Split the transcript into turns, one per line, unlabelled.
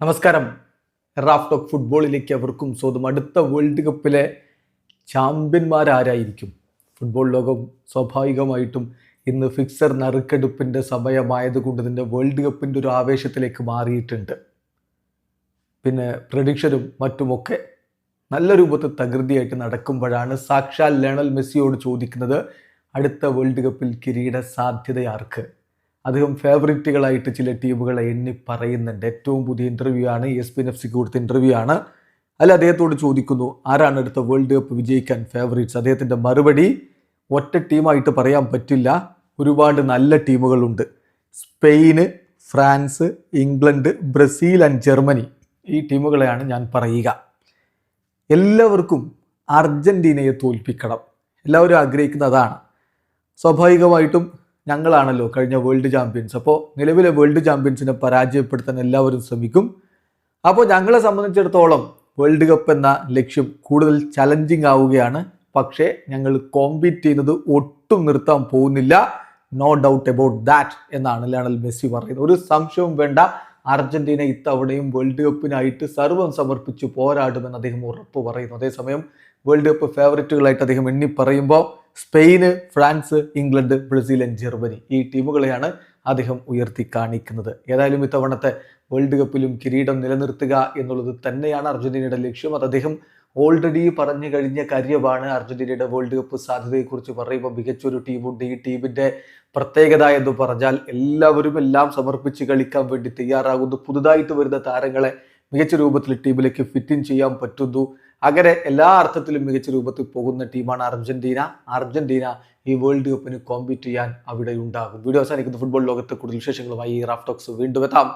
നമസ്കാരം. Raf talk ഫുട്ബോളിലേക്ക് അവർക്കും സ്വന്തം അടുത്ത വേൾഡ് കപ്പിലെ ചാമ്പ്യന്മാരാരായിരിക്കും ഫുട്ബോൾ ലോകം സ്വാഭാവികമായിട്ടും ഇന്ന് ഫിക്സർ നറുക്കെടുപ്പിന്റെ സമയമായതുകൊണ്ട് തന്നെ വേൾഡ് കപ്പിന്റെ ഒരു ആവേശത്തിലേക്ക് മാറിയിട്ടുണ്ട്. പിന്നെ പ്രഡിക്ഷനും മറ്റുമൊക്കെ നല്ല രൂപത്തിൽ തകൃതിയായിട്ട് നടക്കുമ്പോഴാണ് സാക്ഷാൽ ലയണൽ മെസ്സിയോട് ചോദിക്കുന്നത് അടുത്ത വേൾഡ് കപ്പിൽ കിരീട സാധ്യതയാർക്ക് അദ്ദേഹം ഫേവറിറ്റുകളായിട്ട് ചില ടീമുകളെ എണ്ണി പറയുന്നുണ്ട്. ഏറ്റവും പുതിയ ഇന്റർവ്യൂ ആണ്. എസ് പി എഫ് കൊടുത്ത ഇന്റർവ്യൂ ആണ്. അല്ല അദ്ദേഹത്തോട് ചോദിക്കുന്നു ആരാണ് അടുത്ത വേൾഡ് കപ്പ് വിജയിക്കാൻ ഫേവറിറ്റ്സ് അദ്ദേഹത്തിന്റെ മറുപടി ഒറ്റ ടീമായിട്ട് പറയാൻ പറ്റില്ല. ഒരുപാട് നല്ല ടീമുകളുണ്ട്. Spain France England Brazil and Germany. ഈ ടീമുകളെയാണ് ഞാൻ പറയുക. എല്ലാവർക്കും അർജന്റീനയെ തോൽപ്പിക്കണം. എല്ലാവരും ആഗ്രഹിക്കുന്ന അതാണ്. സ്വാഭാവികമായിട്ടും ഞങ്ങളാണല്ലോ കഴിഞ്ഞ വേൾഡ് ചാമ്പ്യൻസ് അപ്പോൾ നിലവിലെ വേൾഡ് ചാമ്പ്യൻസിനെ പരാജയപ്പെടുത്താൻ എല്ലാവരും ശ്രമിക്കും. അപ്പോൾ ഞങ്ങളെ സംബന്ധിച്ചിടത്തോളം വേൾഡ് കപ്പ് എന്ന ലക്ഷ്യം കൂടുതൽ ചലഞ്ചിങ് ആവുകയാണ്. പക്ഷേ ഞങ്ങൾ കോമ്പീറ്റ് ചെയ്യുന്നത് ഒട്ടും നിർത്താൻ പോകുന്നില്ല. നോ ഡൗട്ട് അബൌട്ട് ദാറ്റ് എന്നാണ് ലയണൽ മെസ്സി പറയുന്നത്. ഒരു സംശയവും വേണ്ട. അർജന്റീന ഇത്തവണയും വേൾഡ് കപ്പിനായിട്ട് സർവം സമർപ്പിച്ച് പോരാടുമെന്ന് അദ്ദേഹം ഉറപ്പ് പറയുന്നു. അതേസമയം വേൾഡ് കപ്പ് ഫേവററ്റുകളായിട്ട് അദ്ദേഹം എണ്ണി പറയുമ്പോൾ Spain France England Brazil and Germany ഈ ടീമുകളെയാണ് അദ്ദേഹം ഉയർത്തി കാണിക്കുന്നത്. ഏതായാലും ഇത്തവണത്തെ വേൾഡ് കപ്പിലും കിരീടം നിലനിർത്തുക എന്നുള്ളത് തന്നെയാണ് അർജന്റീനയുടെ ലക്ഷ്യം. അത് അദ്ദേഹം ഓൾറെഡി പറഞ്ഞു കഴിഞ്ഞ കാര്യമാണ്. അർജന്റീനയുടെ വേൾഡ് കപ്പ് സാധ്യതയെക്കുറിച്ച് പറയുമ്പോൾ മികച്ചൊരു ടീമുണ്ട്. ഈ ടീമിന്റെ പ്രത്യേകത എന്ന് പറഞ്ഞാൽ എല്ലാവരും എല്ലാം സമർപ്പിച്ച് കളിക്കാൻ വേണ്ടി തയ്യാറാകുന്നു. പുതുതായിട്ട് വരുന്ന താരങ്ങളെ മികച്ച രൂപത്തിൽ ടീമിലേക്ക് ഫിറ്റിൻ ചെയ്യാൻ പറ്റുന്നു. അങ്ങനെ എല്ലാ അർത്ഥത്തിലും മികച്ച രൂപത്തിൽ പോകുന്ന ടീമാണ് അർജന്റീന. അർജന്റീന ഈ വേൾഡ് കപ്പിന് കോമ്പീറ്റ് ചെയ്യാൻ അവിടെ ഉണ്ടാകും. വീഡിയോ അവസാനിക്കുന്ന ഫുട്ബോൾ ലോകത്തെ കൂടുതൽ വിശേഷങ്ങളുമായി റാഫ്റ്റോക്സ് വീണ്ടും എത്താം.